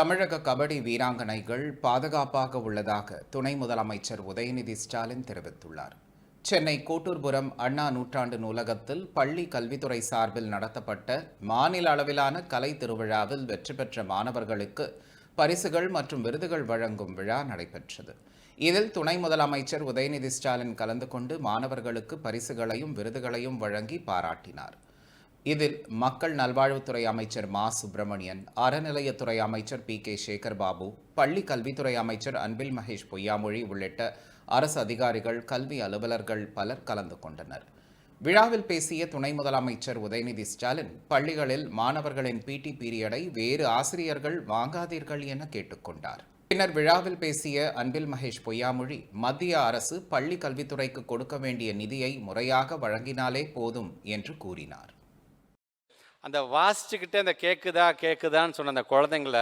தமிழக கபடி வீராங்கனைகள் பாதுகாப்பாக உள்ளதாக துணை முதலமைச்சர் உதயநிதி ஸ்டாலின் தெரிவித்துள்ளார். சென்னை கோட்டூர்புரம் அண்ணா நூற்றாண்டு நூலகத்தில் பள்ளி கல்வித்துறை சார்பில் நடத்தப்பட்ட மாநில அளவிலான கலை திருவிழாவில் வெற்றி பெற்ற மாணவர்களுக்கு பரிசுகள் மற்றும் விருதுகள் வழங்கும் விழா நடைபெற்றது. இதில் துணை முதலமைச்சர் உதயநிதி ஸ்டாலின் கலந்து கொண்டு மாணவர்களுக்கு பரிசுகளையும் விருதுகளையும் வழங்கி பாராட்டினார். இதில் மக்கள் நல்வாழ்வுத்துறை அமைச்சர் மா. சுப்பிரமணியன் அறநிலையத்துறை அமைச்சர் பி. கே. சேகர் பாபு பள்ளி கல்வித்துறை அமைச்சர் அன்பில் மகேஷ் பொய்யாமொழி உள்ளிட்ட அரசு அதிகாரிகள் கல்வி அலுவலர்கள் பலர் கலந்து கொண்டனர். விழாவில் பேசிய துணை முதலமைச்சர் உதயநிதி ஸ்டாலின் பள்ளிகளில் மாணவர்களின் பிடி பீரியடை வேறு ஆசிரியர்கள் வாங்காதீர்கள் என கேட்டுக்கொண்டார் பின்னர் விழாவில் பேசிய அன்பில் மகேஷ் பொய்யாமொழி மத்திய அரசு பள்ளி கல்வித்துறைக்கு கொடுக்க வேண்டிய நிதியை முறையாக வழங்கினாலே போதும் என்று கூறினார். அந்த வாசிச்சுக்கிட்டே அந்த கேட்குதா கேட்குதான்னு சொன்ன அந்த குழந்தைங்கள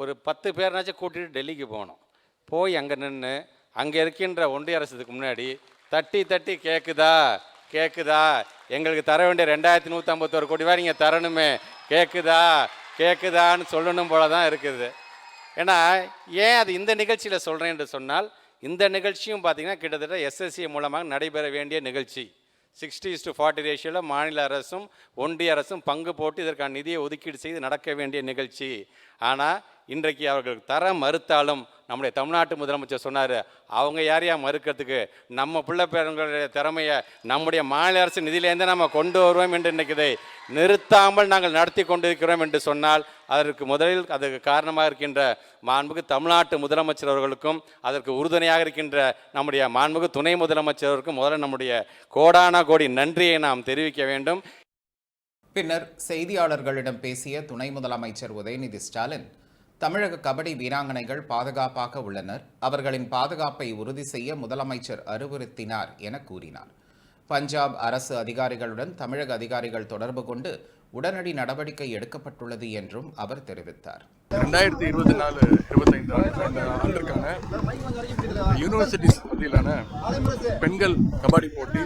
ஒரு பத்து பேர்னாச்சும் கூட்டிகிட்டு டெல்லிக்கு போகணும். போய் அங்கே நின்று அங்கே இருக்கின்ற ஒன்றிய அரசுக்கு முன்னாடி தட்டி தட்டி கேட்குதா கேட்குதா எங்களுக்கு தர வேண்டிய ரெண்டாயிரத்தி நூற்றம்பத்தோரு கோடி ரூபாய் நீங்கள் தரணுமே கேட்குதா கேட்குதான்னு சொல்லணும் போல தான் இருக்குது. ஏன்னா ஏன் அது இந்த நிகழ்ச்சியில் சொல்கிறேன் என்று சொன்னால் இந்த நிகழ்ச்சியும் பார்த்தீங்கன்னா கிட்டத்தட்ட எஸ்எஸ்சி மூலமாக நடைபெற வேண்டிய நிகழ்ச்சி. சிக்ஸ்டி டு ஃபார்ட்டி ரேஷியோவில் மாநில அரசும் ஒன்றிய அரசும் பங்கு போட்டு இதற்கான நிதியை ஒதுக்கீடு செய்து நடக்க வேண்டிய நிகழ்ச்சி. ஆனால் இன்றைக்கு அவர்கள் தர மறுத்தாலும் நம்முடைய தமிழ்நாட்டு முதலமைச்சர் சொன்னார் அவங்க யார் யார் மறுக்கிறதுக்கு? நம்ம பிள்ளை பேரங்களுடைய திறமையை நம்முடைய மாநில அரசு நிதியிலேருந்து நம்ம கொண்டு வருவோம் என்று இன்றைக்கு இதை நிறுத்தாமல் நாங்கள் நடத்தி கொண்டிருக்கிறோம் என்று சொன்னால் அதற்கு முதலில் அதற்கு காரணமாக இருக்கின்ற மாண்புக்கு தமிழ்நாட்டு முதலமைச்சர் அவர்களுக்கும் அதற்கு உறுதுணையாக இருக்கின்ற நம்முடைய மாண்புக்கு துணை முதலமைச்சர்களுக்கும் முதல்ல நம்முடைய கோடான கோடி நன்றியை நாம் தெரிவிக்க வேண்டும். பின்னர் செய்தியாளர்களிடம் பேசிய துணை முதலமைச்சர் உதயநிதி ஸ்டாலின் தமிழக கபடி வீராங்கனைகள் பாதுகாப்பாக உள்ளனர். அவர்களின் பாதுகாப்பை உறுதி செய்ய முதலமைச்சர் அறிவுறுத்தினார் என கூறினார். பஞ்சாப் அரசு அதிகாரிகளுடன் தமிழக அதிகாரிகள் தொடர்பு கொண்டு உடனடி நடவடிக்கை எடுக்கப்பட்டுள்ளது என்றும் அவர் தெரிவித்தார். ரெண்டாயிரத்தி இருபத்தி நாலு இருபத்தைந்து அந்த ஆண்டிற்கான யூனிவர்சிட்டிஸ் பெண்கள் கபாடி போட்டி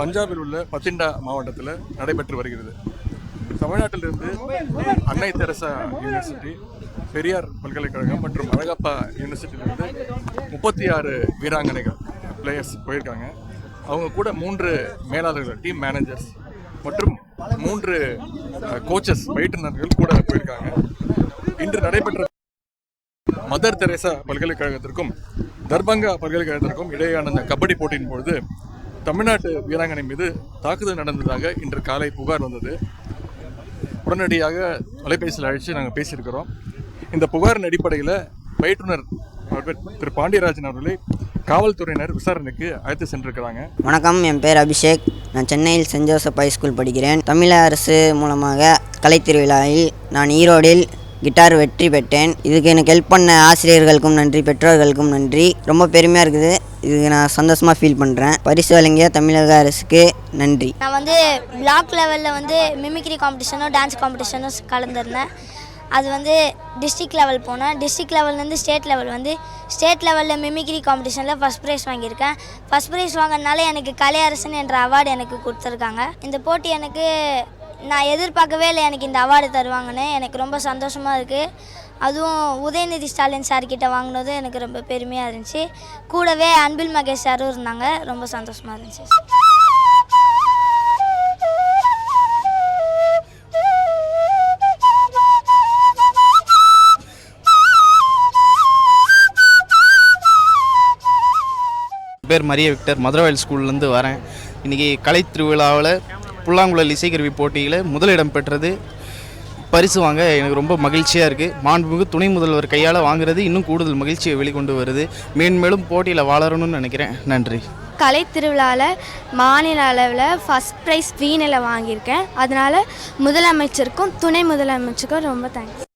பஞ்சாபில் உள்ள பத்திண்டா மாவட்டத்தில் நடைபெற்று வருகிறது. தமிழ்நாட்டிலிருந்து அன்னை தெரசா யூனிவர்சிட்டி பெரியார் பல்கலைக்கழகம் மற்றும் அழகப்பா யூனிவர்சிட்டியிலிருந்து முப்பத்தி ஆறு வீராங்கனைகள் பிளேயர்ஸ் போயிருக்காங்க. அவங்க கூட மூன்று மேலாளர்கள் டீம் மேனேஜர்ஸ் மற்றும் மூன்று கோச்சஸ் பயிற்றுநர்கள் கூட போயிருக்காங்க. இன்று நடைபெற்ற மதர் தெரேசா பல்கலைக்கழகத்திற்கும் தர்பங்கா பல்கலைக்கழகத்திற்கும் இடையேயான அந்த கபடி போட்டியின் பொழுது தமிழ்நாட்டு வீராங்கனை மீது தாக்குதல் நடந்ததாக இன்று காலை புகார் வந்தது. உடனடியாக தொலைபேசியில் அழைச்சி நாங்கள் பேசியிருக்கிறோம். இந்த புகாரின் அடிப்படையில் பயிற்றுனர் திரு பாண்டியராஜன் அவர்களை காவல்துறையினர் விசாரணைக்கு அழைத்து சென்றிருக்கிறாங்க. வணக்கம் என் பேர் அபிஷேக். நான் சென்னையில் சென்ட் ஜோசப் ஹை ஸ்கூல் படிக்கிறேன். தமிழக அரசு மூலமாக கலைத்திருவிழாவில் நான் ஈரோடில் கிட்டார் வெற்றி பெற்றேன். இதுக்கு எனக்கு ஹெல்ப் பண்ண ஆசிரியர்களுக்கும் நன்றி பெற்றோர்களுக்கும் நன்றி. ரொம்ப பெருமையாக இருக்குது. இதுக்கு நான் சந்தோஷமாக ஃபீல் பண்ணுறேன் பரிசு வழங்கிய தமிழக அரசுக்கு நன்றி. நான் வந்து பிளாக் லெவலில் வந்து மிமிக்ரி காம்படிஷனும் டான்ஸ் காம்படிஷனும் கலந்துருந்தேன். அது வந்து டிஸ்ட்ரிக்ட் லெவல் போனேன். டிஸ்ட்ரிக்ட் லெவல்லேருந்து ஸ்டேட் லெவல் வந்து ஸ்டேட் லெவலில் மிமிக்ரி காம்படிஷனில் ஃபஸ்ட் ப்ரைஸ் வாங்கியிருக்கேன். ஃபஸ்ட் ப்ரைஸ் வாங்கினால எனக்கு கலையரசன் என்ற அவார்டு எனக்கு கொடுத்துருக்காங்க. இந்த போட்டி எனக்கு நான் எதிர்பார்க்கவே இல்லை எனக்கு இந்த அவார்டு தருவாங்கன்னு. எனக்கு ரொம்ப சந்தோஷமாக இருக்குது அதுவும் உதயநிதி ஸ்டாலின் சார்கிட்ட வாங்கினதும் எனக்கு ரொம்ப பெருமையாக இருந்துச்சு. கூடவே அன்பில் மகேஷ் சாரும் இருந்தாங்க. ரொம்ப சந்தோஷமாக இருந்துச்சு. பேர் மரிய விக்டர். மதுரவாயல் ஸ்கூல்லேருந்து வரேன். இன்றைக்கி கலை திருவிழாவில் புல்லாங்குழல் இசைக்கருவி போட்டியில் முதலிடம் பெற்றது. பரிசு வாங்க எனக்கு ரொம்ப மகிழ்ச்சியாக இருக்குது மாண்புமிகு துணை முதல்வர் கையால் வாங்குறது இன்னும் கூடுதல் மகிழ்ச்சியை வெளிக்கொண்டு வருது. மேன்மேலும் போட்டியில் வளரணும்னு நினைக்கிறேன். நன்றி. கலை திருவிழாவில் மாநில அளவில் ஃபஸ்ட் ப்ரைஸ் வீணில் வாங்கியிருக்கேன். அதனால் முதலமைச்சருக்கும் துணை முதலமைச்சருக்கும் ரொம்ப தேங்க்ஸ்